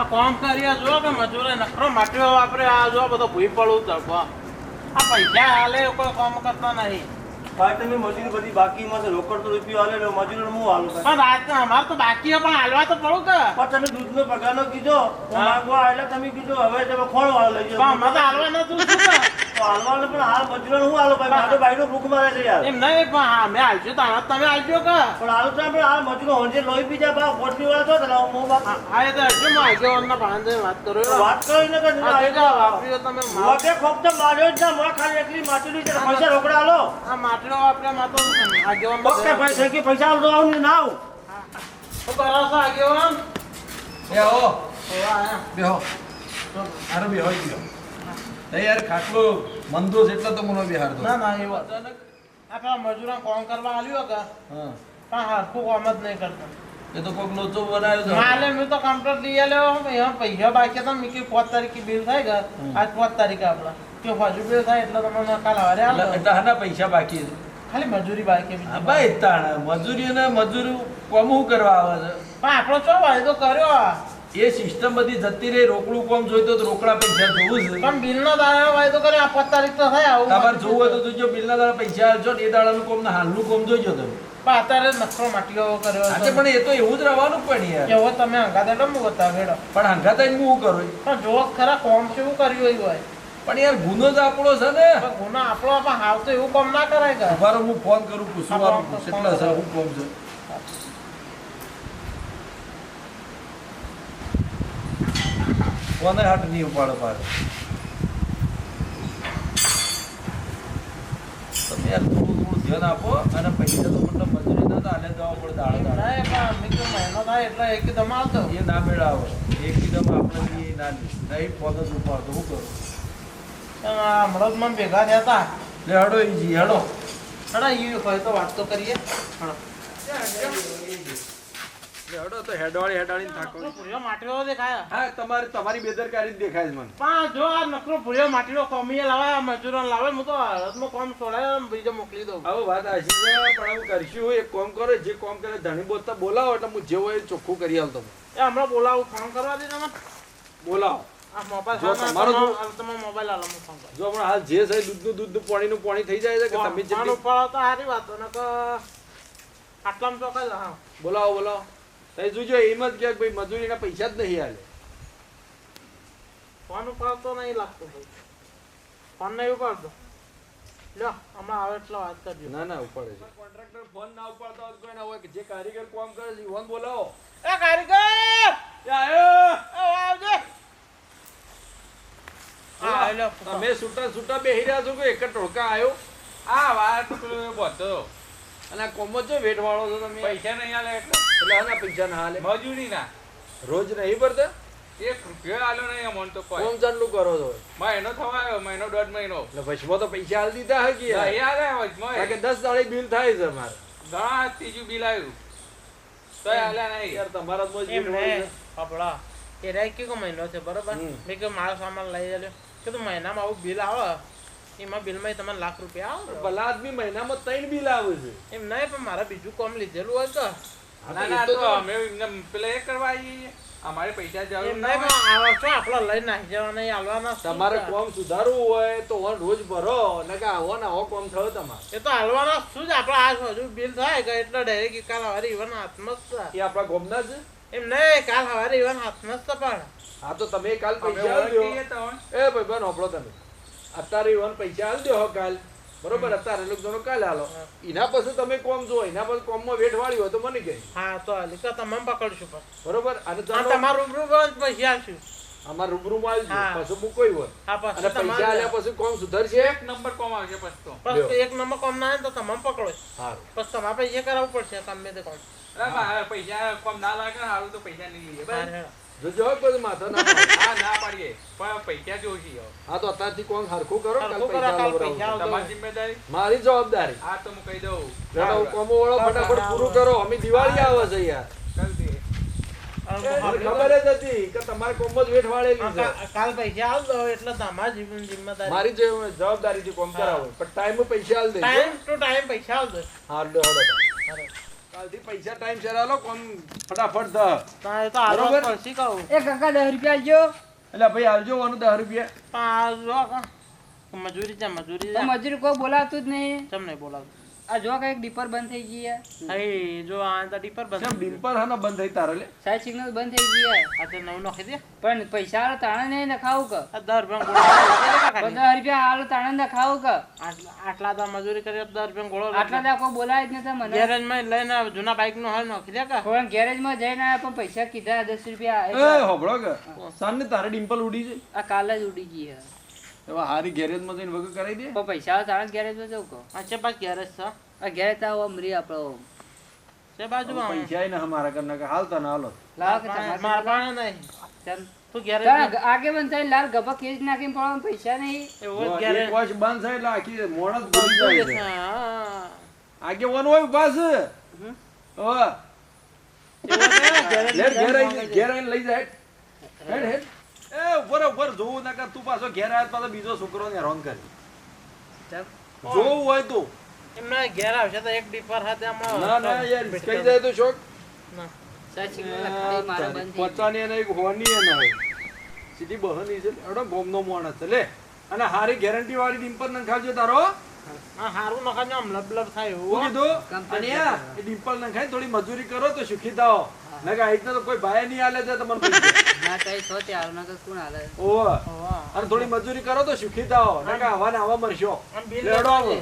આ કોમ કરીએ જો કે મજૂરે નખરો માટ્યો વાપરે આ જો બધો ભૂઈ પડું તડકો આ પૈસા હાલે કોઈ કામ કરતા નહીં. ભાઈ તમે મજૂરી બધી બાકીમાં છે રોકડ તો રૂપિયો હાલે મજૂર હું હાલું પણ રાત અમારે તો બાકી પણ હાલવા તો પડું કે. પણ તમે દૂધનો પગારનો કીધો માંગવા એટલે તમે કીધો હવે તમે કોણ વાળો લઈ પણ અમારે તો હાલવા? તો હાલવાનું પણ હાલ મજૂરોને હું હાલો ભાઈ? મારો ભાઈનો ભૂખ મારે છે યાર. એમ નહીં પણ મેં હાલશું તો તમે હાલજો કે? પણ હાલ તો આપણે હાલ મજૂરો હોંજે લોહી બીજા ભાવ કોટલી વાળા છો તો હું બાપ હા હા, એ તો હજુ હું આગેવાનના ભાણેજને વાત કરું વાત કરો એને કે આ જે વાપર્યો તમે માલ- ખોપ તો માર્યો જ ના મોં ખાલી એકલી માચુલી છે પૈસા રોકડા લો આ માટલો વાપર્યા માં તો આગેવાન ઓકે ભાઈ છે કે પૈસા આવું ને ના આવું. શું કરો આગેવાન આયા. બેહો. અરે બેહો ગયો નહીં યાર ખાટલો મંદો છે એટલે તો મને બિહાર દો. ના ના એ વાત. આપણા મજૂરા કોમ કરવા આવ્યો કે? હા. પણ હરખું કોમ જ નહીં કરતા. એ તો કોક લોચો બનાવ્યો છે. માલે મેં તો કમ્પ્લીટ લઈ આલ્યો. એમાં પૈસા બાકી હતા. મેં કીધું પાંચ તારીખે બિલ થાય કે? આજ પાંચ તારીખે આપણા. કે હજુ બિલ થાય એટલે તમને કાલ હવારે આવે એટલે હાના પૈસા બાકી છે. ખાલી મજૂરી બાકી હા ભાઈ તાણ. મજૂરી અને મજૂરી કોમ શું કરવા આવે છે? પણ આપણો ચો વાયદો કર્યો આ. એ સિસ્ટમ બધી જતી રહી રોકડું કોમ જોઈતો તો રોકડા પૈસા જોવું છે પણ બિલનો દાડા તો કરે આ પાંચ તારીખ તો થાય આવું તમારે જોવું હોય તો જોજો બિલના દાડા પૈસા આલજો ને એ દાડાનું કોમ ને હાલનું કોમ જોઈજો તમે. પણ અત્યારે નખરો માટલો કર્યો આજે પણ એ તો એવું જ રહેવાનું પણ યાર. એવો તમે હંગાત બતાવેડો પણ હંગાતા હું શું કરું? પણ જો ખરા કોમ છે એવું કર્યું એવું હોય. પણ યાર ગુનો જ આપણો છે ને. ગુનો આપણો પણ હાવ તો એવું કામ ના કરાય કે. હું ફોન કરું પૂછું હા, કેટલા છે હું કોમ છે. કોને હાટ નહીં ઉપાડો પાડો તમે થોડું થોડું ધ્યાન આપો અને પૈસા તો મતલબ મજૂરી ના હાલે જવા પડે દાડે દાડે. ના, એ પણ મેં કીધું મહિનો થાય એટલે એકદમ આવતો. એ ના મેળાવો એકદમ આપણે બી ના નહીં. ફોન જ ઉપાડતો. હું કરું? હમણાં જ મને ભેગા થયા હતા લે હડો ઈજી હડો. હડા ઈ હોય તો વાત તો કરીએ. હડો. લે તો હેડવાળી હેડાળીને થાકો. ભૂર્યો માટલો દેખાય. હા તમારી તમારી બેદરકારી દેખાય મને. પણ જો આ નકરો ભૂર્યો માટલો કોમીએ લાવે મજૂરો લાવે હું તો હળદમાં કોમ છોડાય બીજો મોકલી દઉં. આવો વાત આશી પણ હું કરશું એક કામ કરો જે કામ કરે ધણી બોલતા બોલાવો એટલે હું જેવો એ ચોખ્ખું કરી આવતો એ હમણાં બોલાવું ફોન કરવા દે તમે બોલાવો. આ મોબાઈલ જો હમણાં હાલ જે છે દૂધનું દૂધનું પાણીનું પાણી થઈ જાય છે કે તમે જેટલી તો સારી વાત આટલામાં ચોકાઈ હા બોલાવો બોલાવો. તઈ જોજો એમ જ કે ભાઈ મજૂરીના પૈસા જ નહીં હાલે. ફોન ઉપાડતો નહીં લાગતો ભાઈ. ફોન નહીં ઉપાડતો. લ્યો હમણાં આવે એટલે વાત કરજો. ના ના ઉપાડે છે. કોન્ટ્રાક્ટર ફોન ના ઉપાડતા હોય તો કોઈ ના હોય કે જે કારીગર કામ કરે છે ઈવન બોલાવો. એ કારીગર! એ આયો! આવજો. તમે છૂટા છૂટા બેહી રહ્યા છો કે એક ટોળકા આવ્યો આ વાત બોલતો. અને આ કોમો જો વેટ વાળો છો તમે. પૈસા નહીં આલે એટલે? આના પૈસા ના આલે. મજૂરી ના. રોજ નહીં ભરતા? એક રૂપિયો આલ્યો નહીં અમોન તો કોઈ. કોમ ચાલુ કરો છો? મહિનો થવા આવ્યો મહિનો દોઢ મહિનો. એટલે વચમાં તો પૈસા હાલ દીધા હે કે નહીં આલે વચમાં. કે દસ દાડે બિલ થાય છે મારે. ઘણા ત્રીજું બિલ આવ્યું. તો આલ્યા નહીં. યાર તમારા તો જીવ મજબૂર કે હોય કપડા એ રાય કે મહિનો છે બરોબર? મેં કે મારો સામાન લઈ આલ્યો. કે તું મહિનામાં આવું બિલ આવે. એમાં બિલમાં તમારે લાખ રૂપિયા આવે. ભલા આદમી મહિનામાં ત્રણ બિલ આવે છે. એમ નહીં પણ મારે બીજું કોમ લીધેલું હોય તો. ના ના તો અમે એમને પેલા એ કરવા આવીએ. અમારે પૈસા જરૂર નહીં પણ આવા શું આપણે લઈ નાખી જવાના હાલવાના તમારે કોમ સુધારવું હોય તો ઓન રોજ ભરો ને કે આવો ને આવો કોમ થયો તમારે. એ તો હાલવાના શું જ આપણે આ હજુ બિલ થાય કે એટલે ડાયરેક્ટ કાલ હવારે ઈવન હાથમાં જ એ આપણા ગોમના છે? એમ નહીં કાલ હવારે ઈવન હાથમાં જ પણ. હા તો તમે કાલ પૈસા. એ ભાઈ બન હોપડો તમે. અત્યારે એવા પૈસા આલજો હો કાલ. બરોબર? અત્યારે લોકો જણો કાલે હાલો એના પછી તમે કોમ જો એના પછી કોમમાં વેઠ વાળી હોય તો મને કહે. હા તો હાલ તો તમે પકડશું પણ. બરોબર? અને તમારું રૂબરૂ પછી આવશું અમાર રૂબરૂમાં આવજો હા. પછી કોઈ હોય. હા અને પૈસા તમારે આલ્યા પછી કોમ સુધરશે? એક નંબર કોમ આવશે પછી તો. પછી એક નંબર કોમ ના આવે તો તમે પકડો. સારું પછી તમારે પૈસા કરાવવું પડશે તમે તે કોમ. પૈસા કોમ ના લાગે હારું તો પૈસા નહીં લઈએ. બરાબર? જોજો હો પછી ના હા ના પાડીએ. પણ પૈસા જોશી હા તો અત્યારથી કોમ હરખું કરો કાલ પૈસા કાલ આલવડાવું. પૈસા તમારી જિમ્મેદારી? મારી જવાબદારી. હા તો હું કહી દઉં. બેટા કોમો વાળો ફટાફટ પૂરું કરો. અમે દિવાળી આવે છે યાર. કરી દે. અને મને ખબર જ હતી કે તમારે કોમ જ વેઠ વાળેલી છે. કાલ પૈસા દો એટલે તમારી જિમ્મેદારી. મારી જવાબદારી કોમ કરાવો. પણ ટાઈમ પૈસા આલ ટાઈમ ટુ ટાઈમ પૈસા દો. હા. કાલથી પૈસા ટાઈમ સર આલો કોમ ફટાફટ ધ તો હાલવા બરોબર. કહું. એ કાકા દસ રૂપિયા આલજો એટલે ભાઈ હાલજો વાનું દસ રૂપિયા. પણ આ જો મજૂરી છે મજૂરી મજૂર કોઈ બોલાવતું જ નહીં. તમને નહીં બોલાવતું આ જો કંઈક ડીપર બંધ થઈ ગઈ છે હઈ જો આ તો ડીપર કેમ બંધ ડિમ્પલ હા બંધ થઈ તારે લે? સાઈડ સિગ્નલ બંધ થઈ ગઈ છે આ તો નવું નખી દે. પણ પૈસા આલો તાણે નહીં નખાવું કે? આ દર રૂપિયા ગોળો દસ રૂપિયા આલો તાણે નખાવું કે? આટલા તો મજૂરી કરી દર રૂપિયા ગોળો આટલા દા કોઈ બોલાય જ નથી મને. ગેરેજમાં લઈને જૂના બાઇકનું હાલ નખી દે કા? કોઈ ગેરેજમાં જઈને આવ્યા પણ પૈસા કીધા દસ રૂપિયા એ હોબળો કે. સન તારે ડિમ્પલ ઉડી છે આ કાલે જ ઉડી ગઈ છે એવા હારી ગેરેજમાં જઈને વગર કરાવી દે? પૈસા તાણે ગેરેજમાં જવું કહો. અચ્છા પાસ ગેરેજ છે. આ ગેરેજ તો આવો મરી આપણો. છે બાજુ પૈસા ને અમારા કરના કે હાલતા ના હાલો. મારા પાસે નહીં. ચાલ. તું ગેરેજ આગે બંધ થાય લાલ ગભા ખેંચ નાખીને પડવા પૈસા નહીં. એવો ગેરેજ. વોચ બંધ થાય એટલે આખી મોણ જ જાય આગે વન હોય પાસ લેટ ઘેર ઘેર લઈ જાય. હેડ હેડ. એ ઉપર ઉપર જોવું ના કર તું પાછો ઘેર આવે પાછો બીજો છોકરો ને હેરાન કરી. જોવું હોય તો. એમના ઘેર આવશે તો એક ડીપર હાથે ના ના યાર કઈ જાય તો ગઈ. પચાની અને એક હોની એને હોય. સીધી બહની છે. એડો ગોમનો માણસ છે. લે અને હારી ગેરંટી વાળી ડિમ્પલ ને ખાજો તારો હારું નખાજો આમ લબ લબ થાય એવું કીધું? અને ડિમ્પલ ને ખાઈ થોડી મજૂરી કરો તો સુખી થાઓ નકા આઈતને તો કોઈ ભાઈ નહીં આલે છે તમને. ના કઈ નકર કોણ હાલે? અને થોડી મજૂરી કરો તો સુખી થાઓ નકા આવા ને આવા મરશો. લેડો આવો.